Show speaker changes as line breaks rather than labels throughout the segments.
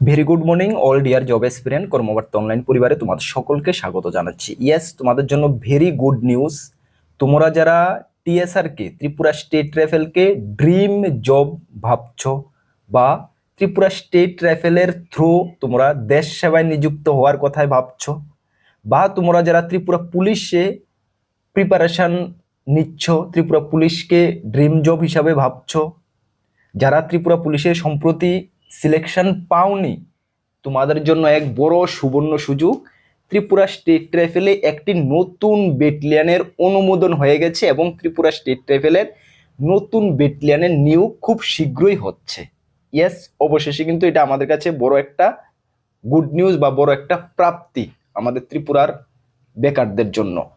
Very good morning all dear job experience Karmabarta online পরিবারে তোমাদের সকলকে স্বাগত জানাচ্ছি। ইয়েস তোমাদের জন্য ভেরি গুড নিউজ তোমরা যারা টিএসআরকে ত্রিপুরা স্টেট রাইফেলকে ড্রিম জব ভাবছ বা ত্রিপুরা স্টেট রাইফেলের থ্রু তোমরা দেশ সেবায় নিযুক্ত হওয়ার কথাই ভাবছ বা তোমরা যারা ত্রিপুরা পুলিশে প্রিপারেশন নিচ্ছ, ত্রিপুরা পুলিশকে ড্রিম জব হিসাবে ভাবছ, যারা ত্রিপুরা পুলিশের সম্প্রতি সিলেকশন পাওনি। তোমাদের জন্য এক বড় সুবর্ণ সুযোগ। ত্রিপুরা স্টেট রাইফেলে একটি নতুন বেটালিয়ানের অনুমোদন হয়ে গেছে এবং ত্রিপুরা স্টেট রাইফেলের নতুন বেটালিয়ানের নিয়োগ খুব শীঘ্রই হচ্ছে। ইয়েস অবশেষে কিন্তু এটা আমাদের কাছে বড় একটা গুড নিউজ বা বড় একটা প্রাপ্তি আমাদের ত্রিপুরার বেকারদের জন্য।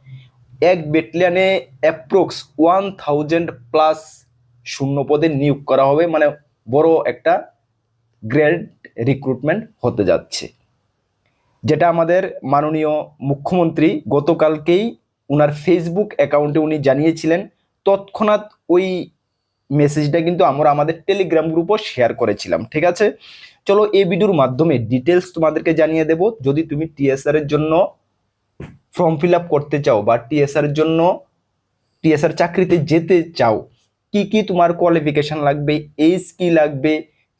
এক বেটালিয়ানে অ্যাপ্রক্স ওয়ান থাউজেন্ড প্লাস শূন্য পদে নিয়োগ করা হবে। মানে বড় একটা গ্রেড রিক্রুটমেন্ট হতে যাচ্ছে। যেটা আমাদের মাননীয় মুখ্যমন্ত্রী গতকালকেই ওনার ফেসবুক অ্যাকাউন্টে উনি জানিয়েছিলেন। তৎক্ষণাৎ ওই মেসেজটা কিন্তু আমরা আমাদের টেলিগ্রাম গ্রুপও শেয়ার করেছিলাম, ঠিক আছে? চলো এই ভিডিওর মাধ্যমে ডিটেলস তোমাদেরকে জানিয়ে দেব। যদি তুমি টিএসআর এর জন্য ফর্ম ফিল আপ করতে চাও বা টিএসআর এর জন্য টিএসআর চাকরিতে যেতে চাও, কি কি তোমার কোয়ালিফিকেশন লাগবে এজ কি লাগবে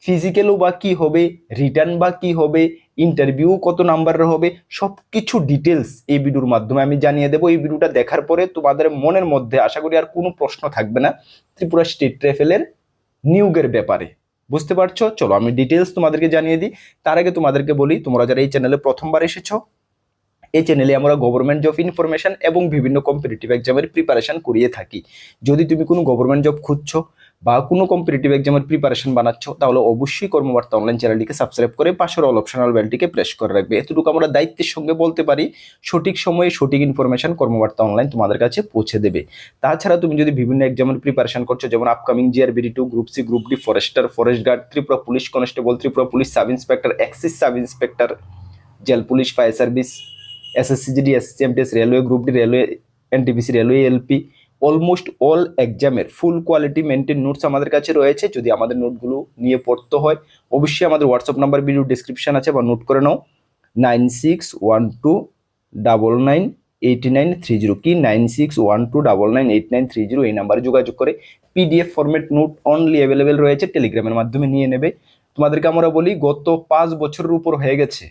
ফিজিক্যালও বা কি হবে? রিটার্ন বা কি হবে? ইন্টারভিউ কত নাম্বারের হবে? সব কিছু ডিটেলস এই ভিডিওর মাধ্যমে আমি জানিয়ে দেবো। এই ভিডিওটা দেখার পরে তোমাদের মনের মধ্যে আশা করি আর কোনো প্রশ্ন থাকবে না। ত্রিপুরা স্টেট ট্রাফেলের নিয়োগের ব্যাপারে। বুঝতে পারছ? চলো আমি ডিটেলস তোমাদেরকে জানিয়ে দিই। তার আগে তোমাদেরকে বলি, তোমরা যারা এই চ্যানেলে প্রথমবার এসেছ, এই চ্যানেলে আমরা গভর্নমেন্ট জব ইনফরমেশন এবং বিভিন্ন কম্পিটিটিভ এক্সামের প্রিপারেশান করিয়ে থাকি। যদি তুমি কোনো গভর্নমেন্ট জব খুঁজছো বা কোনো কম্পিটিটিভ এক্সামের প্রিপারেশন বানাচ্ছ, তাহলে অবশ্যই কর্মবার্তা অনলাইন চ্যানেলটিকে সাবস্ক্রাইব করে পাশের অল অপশনাল বেলটিকে প্রেস করে রাখবে। এতটুকু আমরা দায়িত্বের সঙ্গে বলতে পারি, সঠিক সময়ে সঠিক ইনফরমেশন কর্মবার্তা অনলাইন তোমাদের কাছে পৌঁছে দেবে। তাছাড়া তুমি যদি বিভিন্ন এক্সামের প্রিপারেশন করছ, যেমন upcoming JRBT two group C group D forester forest guard Tripura police constable Tripura police sub inspector excise sub inspector jail police fire service SSC GD SSC MTS railway group D railway NTPC railway ALP almost all এক্সামের full quality maintain notes আমাদের কাছে রয়েছে। যদি আমাদের নোটগুলো নিয়ে পড়তে হয়, অবশ্যই আমাদের হোয়াটসঅ্যাপ নাম্বার ভিডিও ডিসক্রিপশন আছে বা নোট করে নাও। Nine six one two double nine eighty nine three zero কি nine six one two double nine eight nine three zero এই নাম্বারে যোগাযোগ করে PDF format note only available রয়েছে। টেলিগ্রামের মাধ্যমে নিয়ে নেবে। তোমাদেরকে আমরা বলি, গত পাঁচ বছরের উপর হয়ে গেছে।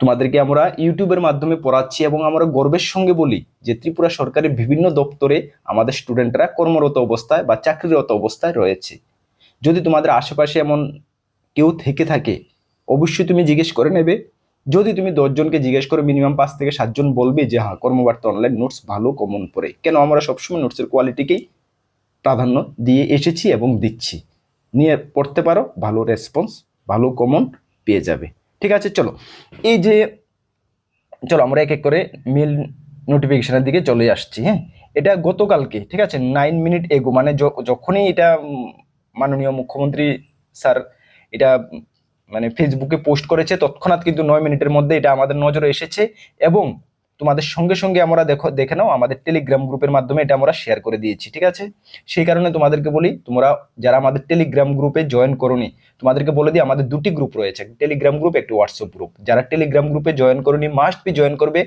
তোমাদেরকে আমরা ইউটিউবের মাধ্যমে পড়াচ্ছি এবং আমরা গর্বের সঙ্গে বলি যে ত্রিপুরা সরকারের বিভিন্ন দপ্তরে আমাদের স্টুডেন্টরা কর্মরত অবস্থায় বা চাকরিরত অবস্থায় রয়েছে। যদি তোমাদের আশেপাশে এমন কেউ থেকে থাকে, অবশ্যই তুমি জিজ্ঞেস করে নেবে। যদি তুমি দশজনকে জিজ্ঞেস করে মিনিমাম পাঁচ থেকে সাতজন বলবে যে হ্যাঁ কর্মবার্তা অনলাইন নোটস ভালো কমন পড়ে। কেন আমরা সবসময় নোটসের কোয়ালিটিকেই প্রাধান্য দিয়ে এসেছি এবং দিচ্ছি। নিয়ে পড়তে পারো, ভালো রেসপন্স ভালো কমন পেয়ে যাবে। ঠিক আছে, চলো। এই যে, চলো আমরা এক এক করে মেল নোটিফিকেশনের দিকে চলে আসছি হ্যাঁ? এটা গতকালকে, ঠিক আছে নাইন মিনিট এগো মানে যখনই এটা মাননীয় মুখ্যমন্ত্রী স্যার এটা মানে ফেসবুকে পোস্ট করেছে, তৎক্ষণাৎ কিন্তু নয় মিনিটের মধ্যে এটা আমাদের নজরে এসেছে এবং তোমাদের সঙ্গে সঙ্গে আমরা দেখো, দেখে নাও, আমাদের টেলিগ্রাম গ্রুপের মাধ্যমে এটা আমরা শেয়ার করে দিয়েছি, ঠিক আছে? সেই কারণে তোমাদেরকে বলি, তোমরা যারা আমাদের টেলিগ্রাম গ্রুপে জয়েন করনি, তোমাদেরকে বলে দিই, আমাদের দুটি গ্রুপ রয়েছে। টেলিগ্রাম গ্রুপ একটি হোয়াটসঅ্যাপ গ্রুপ যারা টেলিগ্রাম গ্রুপে জয়েন করনি মাস্ট বি জয়েন করবে।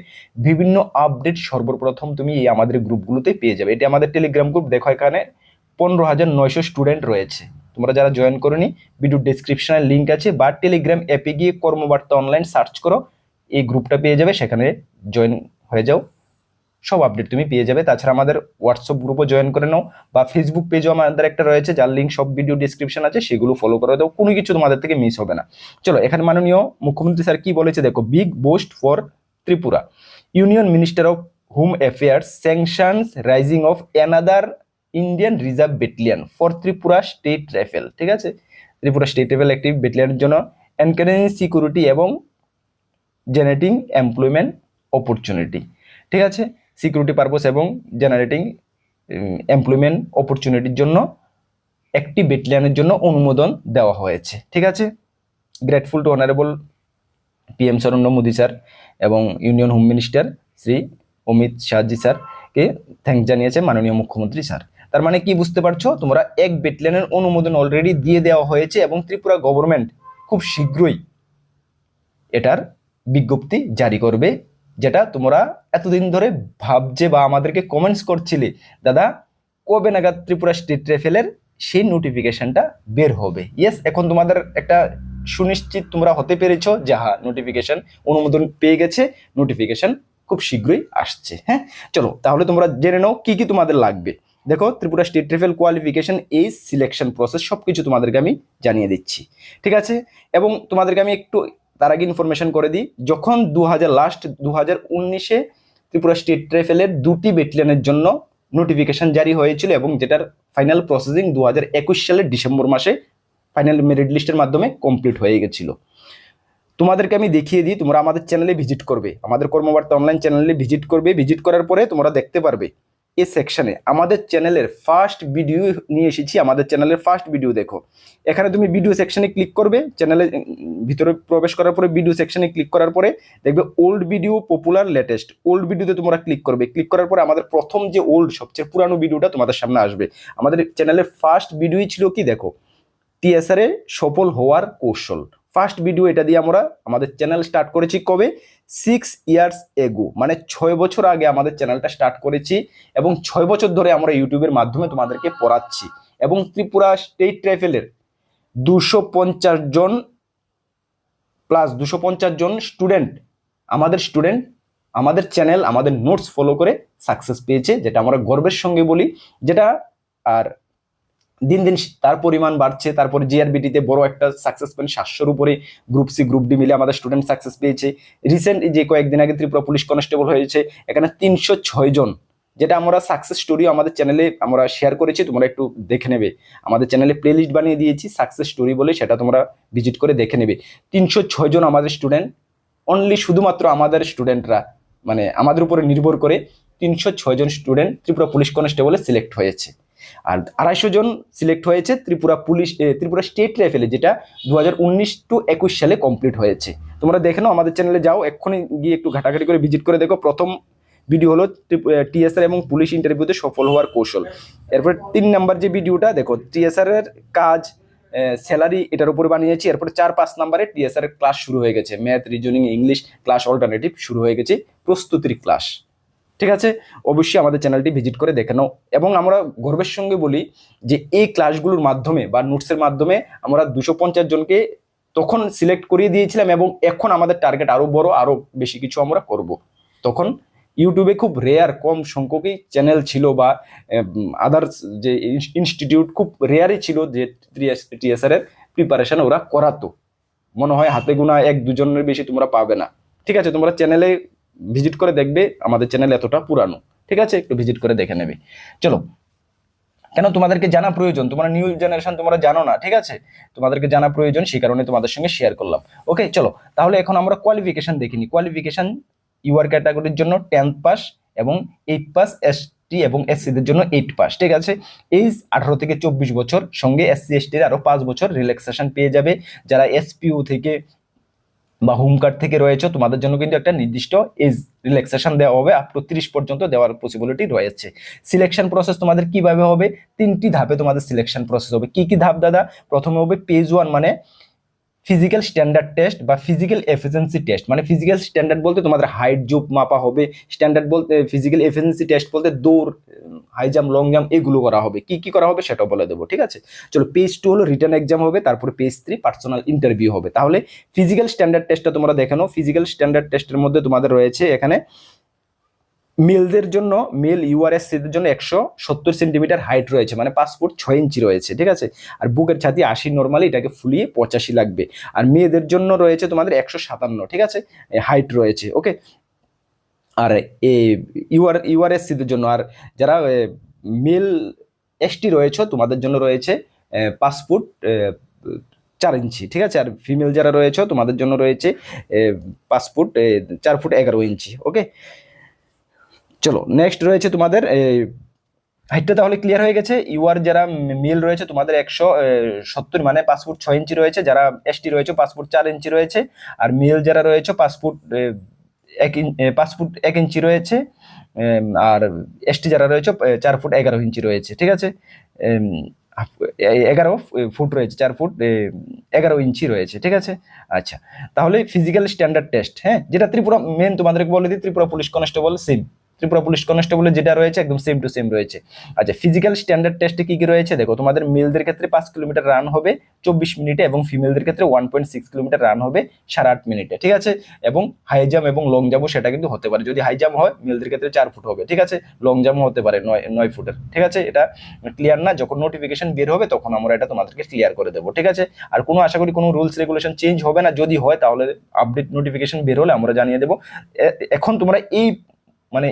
বিভিন্ন আপডেট সর্বপ্রথম তুমি এই আমাদের গ্রুপগুলোতে পেয়ে যাবে। এটি আমাদের টেলিগ্রাম গ্রুপ দেখো এখানে পনেরো হাজার নয়শো স্টুডেন্ট রয়েছে। তোমরা যারা জয়েন করনি ভিডিও ডেসক্রিপশনে লিঙ্ক আছে, বা টেলিগ্রাম অ্যাপে গিয়ে কর্মবার্তা অনলাইন সার্চ করো। এই গ্রুপটা পেয়ে যাবে, সেখানে জয়েন হয়ে যাও। সব আপডেট তুমি পেয়ে যাবে। তাছাড়া আমাদের হোয়াটসঅ্যাপ গ্রুপও জয়েন করে নাও বা ফেসবুক পেজও আমাদের একটা রয়েছে, যার লিঙ্ক সব ভিডিও ডিসক্রিপশন আছে, সেগুলো ফলো করে দাও। কোনো কিছু তোমাদের থেকে মিস হবে না। চলো, এখানে মাননীয় মুখ্যমন্ত্রী স্যার কি বলেছে? দেখো big boost for Tripura. Union minister of home affairs sanctions raising of another Indian reserve battalion for Tripura state rifle ঠিক আছে? ত্রিপুরা স্টেট রাইফেল একটি বেটালিয়ানের জন্য এনকারেজিং সিকিউরিটি এবং জেনারেটিং এমপ্লয়মেন্ট অপরচুনিটি ঠিক আছে? সিকিউরিটি পারপোজ এবং জেনারেটিং এমপ্লয়মেন্ট অপরচুনিটির জন্য একটি বেটালিয়ানের জন্য অনুমোদন দেওয়া হয়েছে। ঠিক আছে? Grateful to honourable PM Narendra Modi sir এবং union home minister Shri Amit Shah ji স্যারকে থ্যাংক জানিয়েছে মাননীয় মুখ্যমন্ত্রী স্যার তার মানে কি বুঝতে পারছ? তোমরা এক বেটালিয়ানের অনুমোদন অলরেডি দিয়ে দেওয়া হয়েছে এবং ত্রিপুরা গভর্নমেন্ট খুব শীঘ্রই এটার বিজ্ঞপ্তি জারি করবে, যেটা তোমরা এতদিন ধরে ভাবছে বা আমাদেরকে কমেন্টস করছিলে, দাদা, কবে নাগাদ ত্রিপুরা স্টেট রেফেলের সেই নোটিফিকেশনটা বের হবে? ইয়েস এখন তোমাদের একটা সুনিশ্চিত তোমরা হতে পেরেছ যে হ্যাঁ নোটিফিকেশন অনুমোদন পেয়ে গেছে নোটিফিকেশন খুব শীঘ্রই আসছে। হ্যাঁ চলো, তাহলে তোমরা জেনে নাও কি কি তোমাদের লাগবে। দেখো, ত্রিপুরা স্টেট রেফেল কোয়ালিফিকেশন এই সিলেকশন প্রসেস সব কিছু তোমাদেরকে আমি জানিয়ে দিচ্ছি। ঠিক আছে? এবং তোমাদেরকে আমি একটু তার আগে ইনফরমেশন করে দিই, যখন দু হাজার লাস্ট দু হাজার উনিশে ত্রিপুরা স্টেট রেফেলের দুটি বেটালিয়নের জন্য নোটিফিকেশন জারি হয়েছিল এবং যেটার ফাইনাল প্রসেসিং দু হাজার একুশ সালের ডিসেম্বর মাসে ফাইনাল মেরিট লিস্টের মাধ্যমে কমপ্লিট হয়ে গেছিল। তোমাদেরকে আমি দেখিয়ে দিই, তোমরা আমাদের চ্যানেলে ভিজিট করবে। আমাদের কর্মবার্তা অনলাইন চ্যানেলে ভিজিট করবে। ভিজিট করার পরে তোমরা দেখতে পারবে এই সেকশনে আমাদের চ্যানেলের ফার্স্ট ভিডিও নিয়ে এসেছি। আমাদের চ্যানেলের ফার্স্ট ভিডিও দেখো। এখানে তুমি ভিডিও সেকশনে ক্লিক করবে। চ্যানেলে ভিতরে প্রবেশ করার পরে ভিডিও সেকশনে ক্লিক করার পরে দেখবে old video popular latest old ভিডিওতে তোমরা ক্লিক করবে। ক্লিক করার পরে আমাদের প্রথম যে ওল্ড সবচেয়ে পুরানো ভিডিওটা তোমাদের সামনে আসবে। আমাদের চ্যানেলের ফার্স্ট ভিডিওই ছিল কি দেখো? টিএসআর এ সফল হওয়ার কৌশল। ফার্স্ট ভিডিও এটা দিয়ে আমরা আমাদের চ্যানেল স্টার্ট করেছি কবে? সিক্স ইয়ার্স এগো মানে ছয় বছর আগে আমাদের চ্যানেলটা স্টার্ট করেছি এবং ছয় বছর ধরে আমরা ইউটিউবের মাধ্যমে তোমাদেরকে পড়াচ্ছি এবং ত্রিপুরা স্টেট রাইফেলের দুশো পঞ্চাশ জন প্লাস দুশো পঞ্চাশ জন স্টুডেন্ট আমাদের স্টুডেন্ট আমাদের চ্যানেল আমাদের নোটস ফলো করে সাকসেস পেয়েছে, যেটা আমরা গর্বের সঙ্গে বলি, যেটা আর দিন দিন তার পরিমাণ বাড়ছে। তারপরে জিআরবিটিতে বড় একটা সাকসেস পেন সাতশোর উপরে গ্রুপ সি গ্রুপ ডি মিলে আমাদের স্টুডেন্ট সাকসেস পেয়েছে। রিসেন্ট যে কয়েকদিন আগে ত্রিপুরা পুলিশ কনস্টেবল হয়েছে, এখানে তিনশো ছয় জন। যেটা আমরা সাকসেস স্টোরি আমাদের চ্যানেলে আমরা শেয়ার করেছি, তোমরা একটু দেখে নেবে। আমাদের চ্যানেলে প্লেলিস্ট বানিয়ে দিয়েছি সাকসেস স্টোরি বলে সেটা তোমরা ভিজিট করে দেখে নেবে। তিনশো ছয় জন আমাদের স্টুডেন্ট অনলি শুধুমাত্র আমাদের স্টুডেন্টরা মানে আমাদের উপরে নির্ভর করে তিনশো ছয় জন স্টুডেন্ট ত্রিপুরা পুলিশ কনস্টেবলে সিলেক্ট হয়েছে। আর আড়াইশো জন সিলেক্ট হয়েছে ত্রিপুরা পুলিশ ত্রিপুরা স্টেট লেভেলে যেটা দু হাজার উনিশ টু একুশ সালে কমপ্লিট হয়েছে। তোমরা দেখে নাও আমাদের চ্যানেলে যাও, এক্ষুনি গিয়ে একটু ঘাটাঘাটি করে ভিজিট করে দেখো। প্রথম ভিডিও হলো টিএসআর এবং পুলিশ ইন্টারভিউতে সফল হওয়ার কৌশল। এরপর তিন নাম্বার যে ভিডিওটা, দেখো টিএসআর এর কাজ স্যালারি এটার উপরে বানিয়েছি। এরপরে চার, পাঁচ নাম্বারে টিএসআর এর ক্লাস শুরু হয়ে গেছে। Math, reasoning, English class alternative শুরু হয়ে গেছে। প্রস্তুতির ক্লাস। ঠিক আছে? অবশ্যই আমাদের চ্যানেলটি ভিজিট করে দেখে নাও। এবং আমরা গর্বের সঙ্গে বলি যে এই ক্লাসগুলোর মাধ্যমে বা নোটসের মাধ্যমে আমরা দুশো জনকে তখন সিলেক্ট করিয়ে দিয়েছিলাম এবং এখন আমাদের টার্গেট আরও বড় আরও বেশি কিছু আমরা করব। তখন ইউটিউবে খুব রেয়ার কম সংখ্যকই চ্যানেল ছিল বা আদার্স যে ইনস্টিটিউট খুব রেয়ারই ছিল যে টিএসআর এর প্রিপারেশন ওরা করাতো। মনে হয় হাতে গোনা এক দুজনের বেশি তোমরা পাবে না। ঠিক আছে? তোমরা চ্যানেলে ভিজিট করে দেখবে আমাদের চ্যানেল এতটা পুরানো। ঠিক আছে? একটু ভিজিট করে দেখে নেবে। চলো। কেন? তোমাদেরকে জানা প্রয়োজন। তোমরা নিউ জেনারেশন তোমরা জানো না, ঠিক আছে? তোমাদেরকে জানা প্রয়োজন, সেই কারণে তোমাদের সঙ্গে শেয়ার করলাম। ওকে চলো। তাহলে এখন আমরা কোয়ালিফিকেশন দেখিনি কোয়ালিফিকেশন ইউআর ক্যাটাগরির জন্য টেন্থ পাস এবং এইট পাস এসটি এবং এসসিদের জন্য এইট পাস ঠিক আছে? এইজ আঠারো থেকে চব্বিশ বছর সঙ্গে এস এসসি এসটির আরও পাঁচ বছর রিল্যাক্সেশন পেয়ে যাবে। যারা এসপিউ থেকে বা হোম কার্ড থেকে রয়েছে, তোমাদের জন্য কিন্তু একটা নির্দিষ্ট এজ রিল্যাক্সেশন দেওয়া হবে আপ টু তিরিশ পর্যন্ত দেওয়ার পসিবিলিটি রয়েছে। সিলেকশন প্রসেস তোমাদের কীভাবে হবে? তিনটি ধাপে তোমাদের সিলেকশন প্রসেস হবে। কি কি ধাপ দাদা? প্রথমে হবে পেজ ওয়ান মানে ফিজিক্যাল স্ট্যান্ডার্ড টেস্ট বা ফিজিক্যাল এফিসিয়েন্সি টেস্ট মানে ফিজিক্যাল স্ট্যান্ডার্ড বলতে তোমাদের হাইট জুপ মাপা হবে স্ট্যান্ডার্ড বলতে ফিজিক্যাল এফিসিয়েন্সি টেস্ট বলতে দৌড় হাই জাম্প লং জাম্প এগুলো করা হবে। কি কি করা হবে সেটাও বলে দেবো, ঠিক আছে? চলো পেজ টু হলো রিটার্ন এক্সাম হবে, তারপরে পেজ থ্রি পার্সোনাল ইন্টারভিউ হবে। তাহলে ফিজিক্যাল স্ট্যান্ডার্ড টেস্টটা তোমরা দেখে নাও। ফিজিক্যাল স্ট্যান্ডার্ড টেস্টের মধ্যে তোমাদের রয়েছে এখানে মেলদের জন্য, মেল ইউআরএসসিদের জন্য একশো সত্তর সেন্টিমিটার হাইট রয়েছে মানে ফুট ছয় ইঞ্চি রয়েছে, ঠিক আছে? আর বুকের ছাতি আশি নর্মালি এটাকে ফুলিয়ে পঁচাশি লাগবে। আর মেয়েদের জন্য রয়েছে তোমাদের একশো সাতান্ন, ঠিক আছে? হাইট রয়েছে, ওকে? আর এ ইউআর, ইউআরএসসিদের জন্য, আর যারা মেল এসটি রয়েছে, তোমাদের জন্য রয়েছে ফুট চার ইঞ্চি, ঠিক আছে? আর ফিমেল যারা রয়েছে, তোমাদের জন্য রয়েছে ফুট চার ফুট এগারো ইঞ্চি, ওকে? চলো নেক্সট রয়েছে তোমাদের হাইটটা তাহলে ক্লিয়ার হয়ে গেছে। ইউআর যারা মেল রয়েছে তোমাদের একশো সত্তর মানে ফুট ছয় ইঞ্চি রয়েছে। যারা এসটি রয়েছে ফুট চার ইঞ্চি রয়েছে। আর মেল যারা রয়েছে এ, এক পাঁচ ফুট এক ইঞ্চি রয়েছে। আর এসটি যারা রয়েছে চার ফুট এগারো ইঞ্চি রয়েছে ঠিক আছে? এগারো ফুট রয়েছে চার ফুট এগারো ইঞ্চি রয়েছে ঠিক আছে? আচ্ছা তাহলে ফিজিক্যাল স্ট্যান্ডার্ড টেস্ট হ্যাঁ? যেটা ত্রিপুরা মেন তোমাদেরকে বলে দিই Tripura police constable same Tripura police কনস্টেবলের যেটা রয়েছে একদম সেম টু সেম রয়েছে। আচ্ছা ফিজিক্যাল স্ট্যান্ডার্ড টেস্টে কি কি রয়েছে? দেখো, তোমাদের মেলদের ক্ষেত্রে পাঁচ কিলোমিটার রান হবে চব্বিশ মিনিটে এবং ফিমেলদের ক্ষেত্রে one point six kilometre run হবে সাড়ে আট মিনিটে, ঠিক আছে? এবং হাই জাম্প এবং লং জাম্পও সেটা কিন্তু হতে পারে। যদি হাই জাম্প হয় মেলদের ক্ষেত্রে চার ফুট হবে, ঠিক আছে? লং জাম্পও হতে পারে নয় নয় ফুটের ঠিক আছে? এটা ক্লিয়ার না? যখন নোটিফিকেশন বের হবে, তখন আমরা এটা তোমাদেরকে ক্লিয়ার করে দেবো, ঠিক আছে? আর কোনো, আশা করি কোনো রুলস রেগুলেশন চেঞ্জ হবে না। যদি হয়, তাহলে আপডেট নোটিফিকেশন বের হলে আমরা জানিয়ে দেবো। এখন তোমরা এই মানে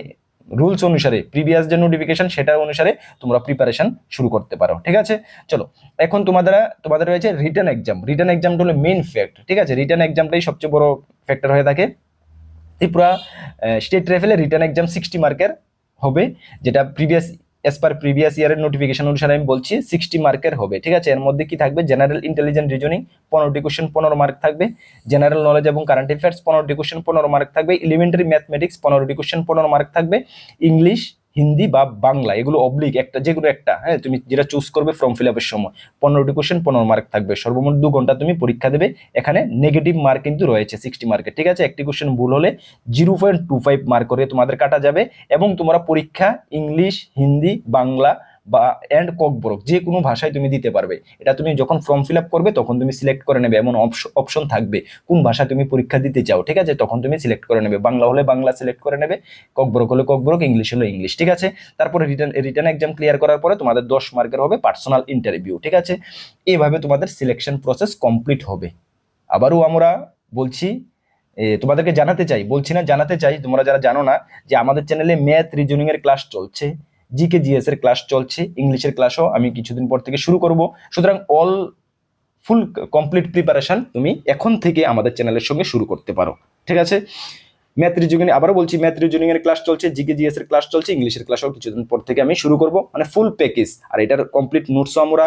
রুলস অনুসারে প্রিভিয়াস যে নোটিফিকেশন সেটা অনুসারে তোমরা প্রিপারেশন শুরু করতে পারো, ঠিক আছে? চলো, এখন তোমাদের তোমাদের রয়েছে রিটার্ন এক্সাম রিটার্ন এক্সামটা হলো মেন ফ্যাক্ট ঠিক আছে? রিটার্ন এক্সামটাই সবচেয়ে বড় ফ্যাক্টর হয়ে থাকে। ত্রিপুরা স্টেট লেভেলে রিটার্ন এক্সাম সিক্সটি মার্কের হবে, যেটা প্রিভিয়াস এস পার প্রিভিয়াস ইয়ারের নোটিফিকেশন অনুসারে আমি বলছি সিক্সটি মার্কের হবে, ঠিক আছে? এর মধ্যে কি থাকবে? জেনারেল ইন্টেলিজেন্ট রিজনিং পনেরোটি কোশ্চেন পনেরো মার্ক থাকবে। জেনারেল নলেজ এবং কারেন্ট অ্যাফেয়ার্স পনেরোটি কোশ্চেন পনেরো মার্ক থাকবে। ইলিমেন্টারি ম্যাথমেটিক্স পনেরোটি কোশ্চেন পনেরো মার্ক থাকবে। ইংলিশ হিন্দি বা বাংলা, এগুলো অবলিক একটা যে কোনো একটা হ্যাঁ তুমি যেটা চুজ করবে ফর্ম ফিল আপের সময়। পনেরোটি কোশ্চেন পনেরো মার্ক থাকবে। সর্বমোট দু ঘণ্টা তুমি পরীক্ষা দেবে। এখানে নেগেটিভ মার্ক কিন্তু রয়েছে সিক্সটি মার্কে ঠিক আছে? একটি কোশ্চেন ভুল হলে zero point two five mark করে তোমাদের কাটা যাবে এবং তোমরা পরীক্ষা ইংলিশ হিন্দি বাংলা বা অ্যান্ড ককবরক যে কোনো ভাষায় তুমি দিতে পারবে। এটা তুমি যখন ফর্ম ফিল আপ করবে, তখন তুমি সিলেক্ট করে নেবে, এমন অপশন থাকবে। কোন ভাষা তুমি পরীক্ষা দিতে চাও, ঠিক আছে? তখন তুমি সিলেক্ট করে নেবে। বাংলা হলে বাংলা সিলেক্ট করে নেবে ককবরক হলে ককবরক ইংলিশ হলে ইংলিশ ঠিক আছে? তারপরে রিটার্ন রিটার্ন এক্সাম ক্লিয়ার করার পরে তোমাদের দশ মার্কের হবে পার্সোনাল ইন্টারভিউ ঠিক আছে? এইভাবে তোমাদের সিলেকশন প্রসেস কমপ্লিট হবে। আবারও আমরা বলছি তোমাদেরকে জানাতে চাই, বলছি না জানাতে চাই, তোমরা যারা জানো না, যে আমাদের চ্যানেলে ম্যাথ রিজনিং এর ক্লাস চলছে। জিকে জিএস এর ক্লাস চলছে ইংলিশের ক্লাসও আমি কিছুদিন পর থেকে শুরু করব। সুতরাং অল ফুল কমপ্লিট প্রিপারেশন তুমি এখন থেকে আমাদের চ্যানেলের সঙ্গে শুরু করতে পারো। ঠিক আছে? ম্যাথ রিজনিং আবারও বলছি ম্যাথ রিজনিং এর ক্লাস চলছে জিকে জিএস এর ক্লাস চলছে ইংলিশের ক্লাসও কিছুদিন পর থেকে আমি শুরু করব মানে ফুল প্যাকেজ আর এটার কমপ্লিট নোটসও আমরা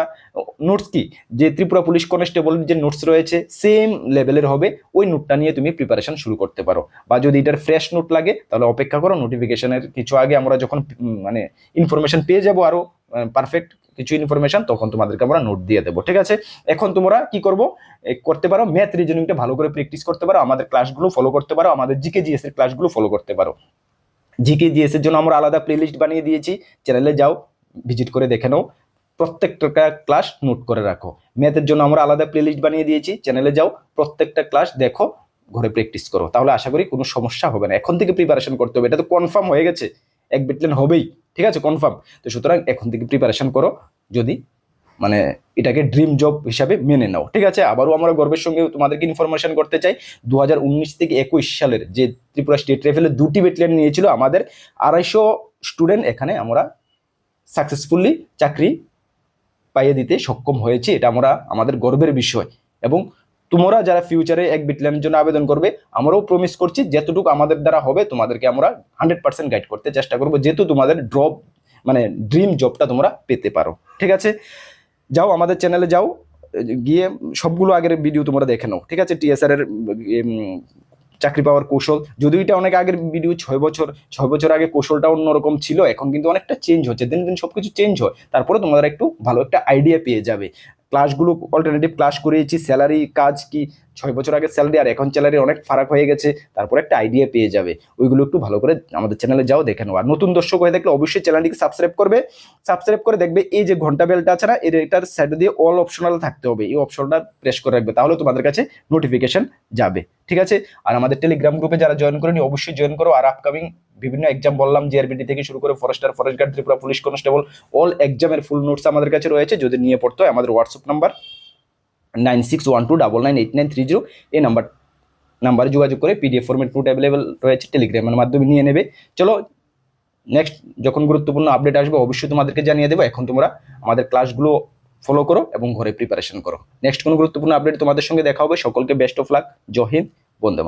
নোটস কি? যে ত্রিপুরা পুলিশ কনস্টেবল যে নোটস রয়েছে সেম লেভেলের হবে, ওই নোটটা নিয়ে তুমি প্রিপারেশন শুরু করতে পারো। বা যদি এটার ফ্রেশ নোট লাগে, তাহলে অপেক্ষা করো নোটিফিকেশনের কিছু আগে আমরা যখন মানে ইনফরমেশন পেয়ে যাব আরও পারফেক্ট কিছু ইনফরমেশন তখন তোমাদেরকে আমরা নোট দিয়ে দেবো, ঠিক আছে? এখন তোমরা কি করব? করতে পারো ম্যাথ রিজনিংটা ভালো করে প্র্যাকটিস করতে পারো, আমাদের ক্লাসগুলো ফলো করতে পারো, আমাদের জিকে জিএস এর ক্লাসগুলো ফলো করতে পারো। জিকে জিএস এর জন্য আমরা আলাদা প্লেলিস্ট বানিয়ে দিয়েছি চ্যানেলে যাও ভিজিট করে দেখে নাও, প্রত্যেকটা ক্লাস নোট করে রাখো। ম্যাথের জন্য আমরা আলাদা প্লেলিস্ট বানিয়ে দিয়েছি চ্যানেলে যাও, প্রত্যেকটা ক্লাস দেখো, ঘরে প্র্যাকটিস করো। তাহলে আশা করি কোনো সমস্যা হবে না। এখন থেকে প্রিপারেশন করতে হবে, এটা তো কনফার্ম হয়ে গেছে। এক বিটলেন হবেই, ঠিক আছে কনফার্ম তো সুতরাং এখন থেকে প্রিপারেশন করো, যদি মানে এটাকে ড্রিম জব হিসাবে মেনে নাও, ঠিক আছে? আবারও আমরা গর্বের সঙ্গে তোমাদেরকে ইনফরমেশন করতে চাই দু হাজার উনিশ থেকে একুশ সালের যে ত্রিপুরা স্টেট লেভেলে দুটি বেটলিয়ান নিয়েছিল আমাদের, আড়াইশো স্টুডেন্ট এখানে আমরা সাকসেসফুলি চাকরি পাইয়ে দিতে সক্ষম হয়েছে, এটা আমরা, আমাদের গর্বের বিষয়। এবং তোমরা যারা ফিউচারে এক বিটলিয়ানের জন্য আবেদন করবে, আমরাও প্রমিস করছি যতটুকু আমাদের দ্বারা হবে, তোমাদেরকে আমরা হান্ড্রেড পার্সেন্ট গাইড করতে চেষ্টা করব, যেহেতু তোমাদের ড্রপ মানে ড্রিম জবটা তোমরা পেতে পারো। ঠিক আছে? যাও আমাদের চ্যানেলে যাও, গিয়ে সবগুলো আগের ভিডিও তোমরা দেখে নাও। ঠিক আছে? টিএসআর এর চাকরি পাওয়ার কৌশল। যদিও এটা অনেক আগের ভিডিও ছয় বছর ছয় বছর আগে কৌশলটা অন্যরকম ছিল, এখন কিন্তু অনেকটা চেঞ্জ হচ্ছে। দিন দিন সবকিছু চেঞ্জ হয়। তারপরে তোমরা একটু ভালো একটা আইডিয়া পেয়ে যাবে। ক্লাসগুলো অল্টারনেটিভ ক্লাস করিয়েছি স্যালারি কাজ কি ছয় বছর আগে স্যালারি আর এখন স্যালারি অনেক ফারাক হয়ে গেছে, তারপরে একটা আইডিয়া পেয়ে যাবে। ওইগুলো একটু ভালো করে আমাদের চ্যানেলে যাও, দেখে নেও। আর নতুন দর্শক হয়ে দেখলে অবশ্যই চ্যানেলটিকে সাবস্ক্রাইব করবে। সাবস্ক্রাইব করে দেখবে এই যে ঘণ্টা বেলটা আছে না, এর এটার সাইডে দিয়ে অল অপশনাল থাকতে হবে। এই অপশনটা প্রেস করে রাখবে, তাহলে তোমাদের কাছে নোটিফিকেশন যাবে। ঠিক আছে? আর আমাদের টেলিগ্রাম গ্রুপে যারা জয়েন করেনি, অবশ্যই জয়েন করো। আর আপকামিং বিভিন্ন এক্সাম বললাম জিআরবিটি থেকে শুরু করে forester forest guard Tripura police constable all এক্সামের ফুল নোটস আমাদের কাছে রয়েছে। যদি নিয়ে পড়তে হয়, আমাদের WhatsApp number nine six one two double nine eight nine three zero. এই নাম্বার নাম্বারে যোগাযোগ করে পিডিএফ ফর্মেট নোট অ্যাভেলেবেল রয়েছে টেলিগ্রামের মাধ্যমে নিয়ে নেবে। চলো নেক্সট যখন গুরুত্বপূর্ণ আপডেট আসবে, অবশ্যই তোমাদেরকে জানিয়ে দেবো। এখন তোমরা আমাদের ক্লাসগুলো ফলো করো এবং ঘরে প্রিপারেশন করো। নেক্সট কোনো গুরুত্বপূর্ণ আপডেট তোমাদের সঙ্গে দেখা হবে। সকলকে বেস্ট অফ লাক জয় হিন্দ, বন্দে